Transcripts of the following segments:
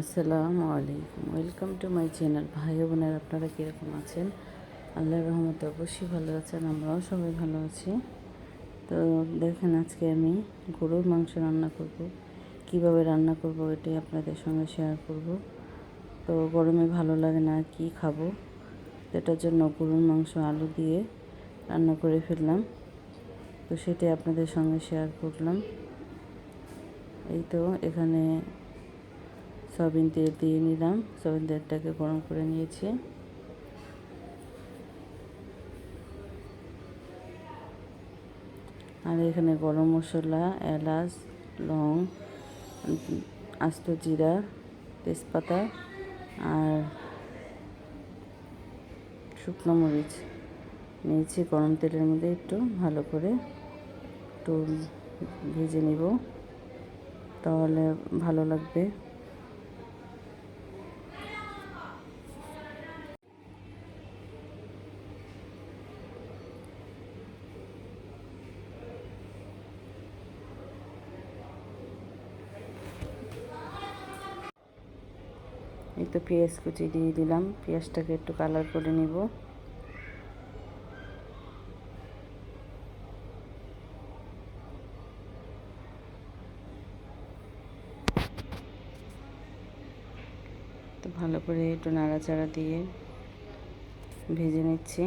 আসসালামু আলাইকুম। Welcome to my channel ভাই বোনের, আপনারা কীরকম আছেন? আল্লাহর রহমতে অবশ্যই ভালো আছেন, আমরাও সবাই ভালো আছি। তো দেখেন আজকে আমি গরুর মাংস রান্না করব। কীভাবে রান্না করব এটাই আপনাদের সঙ্গে শেয়ার করব। তো গরমে ভালো লাগে না, কি খাব? এটার জন্য গরুর মাংস, আলু দিয়ে রান্না করে ফেললাম। তো সেটাই আপনাদের সঙ্গে শেয়ার করলাম। এই তো এখানে সয়াবিন তেল দিয়ে নিলাম। সয়াবিন তেলটাকে গরম করে নিয়েছি। আর এখানে গরম মশলা, এলাচ, লং, আস্ত জিরা, তেজপাতা আর শুকনো মরিচ নিয়েছি গরম তেলের মধ্যে একটু ভালো করে। একটু ভেজে নিব। তাহলে ভালো লাগবে। তো পেঁয়াজ কুচি দিয়ে দিলাম। পেঁয়াজটাকে একটু কালার করে নিব। তো ভালো করে একটু নাড়াচাড়া দিয়ে ভেজে নিচ্ছি।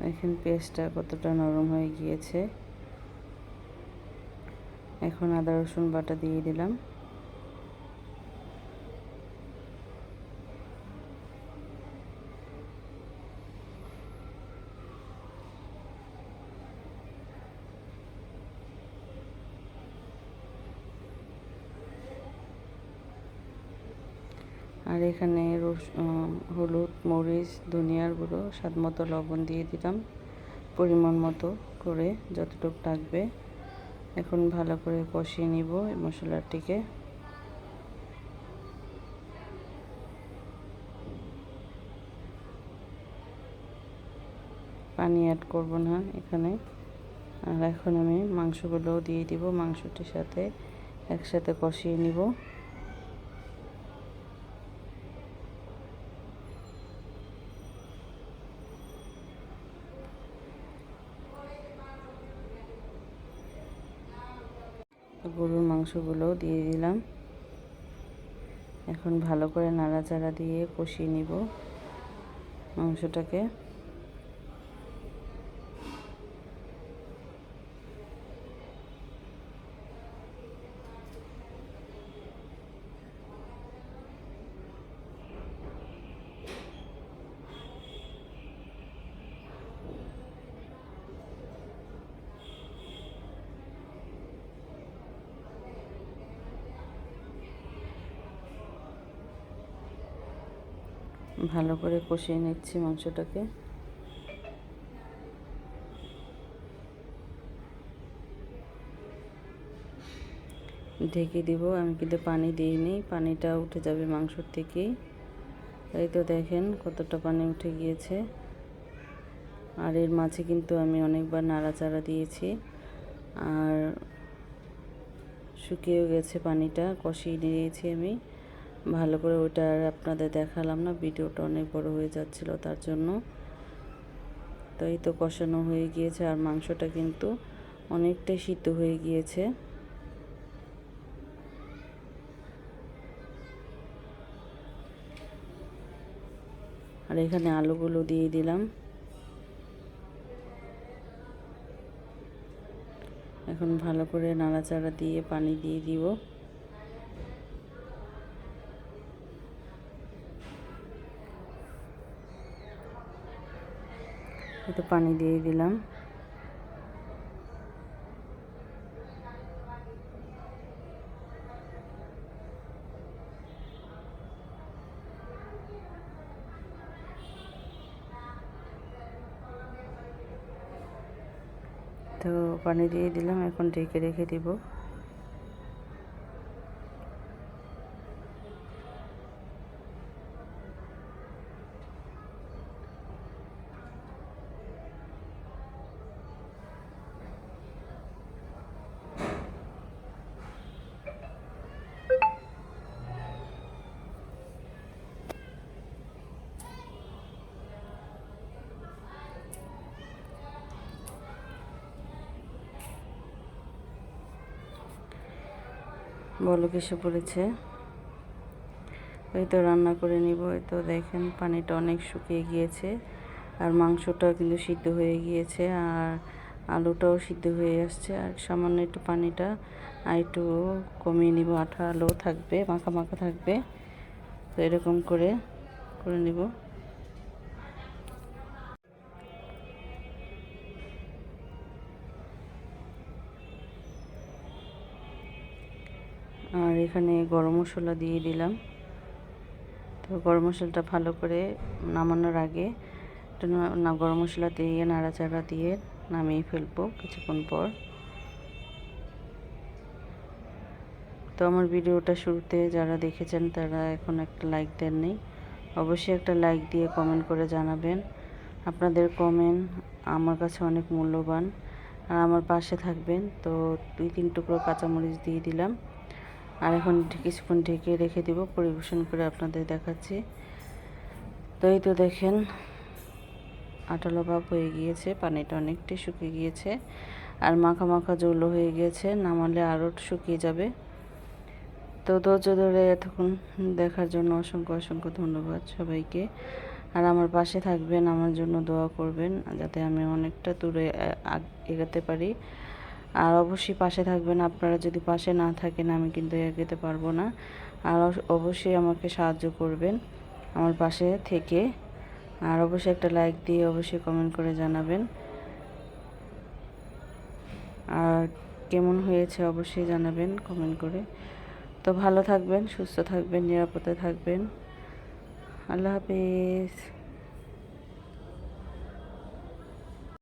দেখেন পেঁয়াজটা কতটা নরম হয়ে গিয়েছে। এখন আদা, রসুন বাটা দিয়ে দিলাম। আর এখানে হলুদ, মরিচ, ধনিয়ার গুঁড়ো, স্বাদ মতো লবণ দিয়ে দিলাম। পরিমাণ মতো করে যতটুকু লাগবে। এখন ভালো করে কষিয়ে নিব এই মশলাটিকে। পানি অ্যাড করব না এখানে। আর এখন আমি মাংসগুলো দিয়ে দিব, মাংসটির সাথে একসাথে কষিয়ে নিব। গরুর মাংসগুলোও দিয়ে দিলাম। এখন ভালো করে নাড়াচাড়া দিয়ে কষিয়ে নিব মাংসটাকে। ভালো করে কষিয়ে নিচ্ছি মাংসটাকে। ঢেকে দিব, আমি কিন্তু পানি দিইনি, পানিটা উঠে যাবে মাংসর থেকেই। এই তো দেখেন কতটা পানি উঠে গিয়েছে। আর এর মাঝে কিন্তু আমি অনেকবার নাড়াচাড়া দিয়েছি। আর শুকিয়েও গেছে পানিটা, কষিয়ে নিয়েছি আমি। ভালো করে ওইটা আর আপনাদের দেখালাম না, ভিডিওটা অনেক বড় হয়ে যাচ্ছিল তার জন্য। তো এই তো কষানো হয়ে গিয়েছে আর মাংসটা কিন্তু অনেকটাই সিদ্ধ হয়ে গিয়েছে। আর এখানে আলুগুলো দিয়ে দিলাম। এখন ভালো করে নাড়াচাড়া দিয়ে পানি দিয়ে দিব। একটু পানি দিয়ে দিলাম। তো পানি দিয়ে দিলাম এখন ঢেকে রেখে দিব। বলক এসে পড়েছে। ওই তো রান্না করে নিব। এই তো দেখেন, পানিটা অনেক শুকিয়ে গিয়েছে। আর মাংসটাও কিন্তু সিদ্ধ হয়ে গিয়েছে আর আলুটাও সিদ্ধ হয়ে আসছে। আর সামান্য একটু পানিটা আর একটু কমিয়ে নিব। আঠা আলো থাকবে, মাখা মাখা থাকবে। তো এরকম করে করে নিব। আর এখানে গরম মশলা দিয়ে দিলাম। তো গরম মশলাটা ভালো করে নামানোর আগে না, গরম মশলা দিয়ে নাড়াচাড়া দিয়ে নামিয়ে ফেলব কিছুক্ষণ পর। তো আমার ভিডিওটা শুরুতে যারা দেখেছেন তারা এখন একটা লাইক দেননি। অবশ্যই একটা লাইক দিয়ে কমেন্ট করে জানাবেন। আপনাদের কমেন্ট আমার কাছে অনেক মূল্যবান। আর আমার পাশে থাকবেন। তো দুই, তিন টুকরো কাঁচামরিচ দিয়ে দিলাম। আর এখন কিছুক্ষণ ঢেকে রেখে দিব, পরিবেশন করে আপনাদের দেখাচ্ছি। তো এই তো দেখেন আটালো ভাব হয়ে গিয়েছে, পানিটা অনেকটাই শুকিয়ে গিয়েছে। আর মাখা মাখা জৌলো হয়ে গিয়েছে, নামালে আরও শুকিয়ে যাবে। তো ধৈর্য ধরে এতক্ষণ দেখার জন্য অসংখ্য অসংখ্য ধন্যবাদ সবাইকে। আর আমার পাশে থাকবেন, আমার জন্য দোয়া করবেন, যাতে আমি অনেকটা দূরে এগোতে পারি। আর অবশ্যই পাশে থাকবেন। আপনারা যদি পাশে না থাকেন, আমি কিন্তু এগোতে পারব না। আর অবশ্যই আমাকে সাহায্য করবেন আমার পাশে থেকে। আর অবশ্যই একটা লাইক দিয়ে অবশ্যই কমেন্ট করে জানাবেন। আর কেমন হয়েছে অবশ্যই জানাবেন কমেন্ট করে। তো ভালো থাকবেন, সুস্থ থাকবেন, নিরাপদে থাকবেন। আল্লাহ হাফিজ।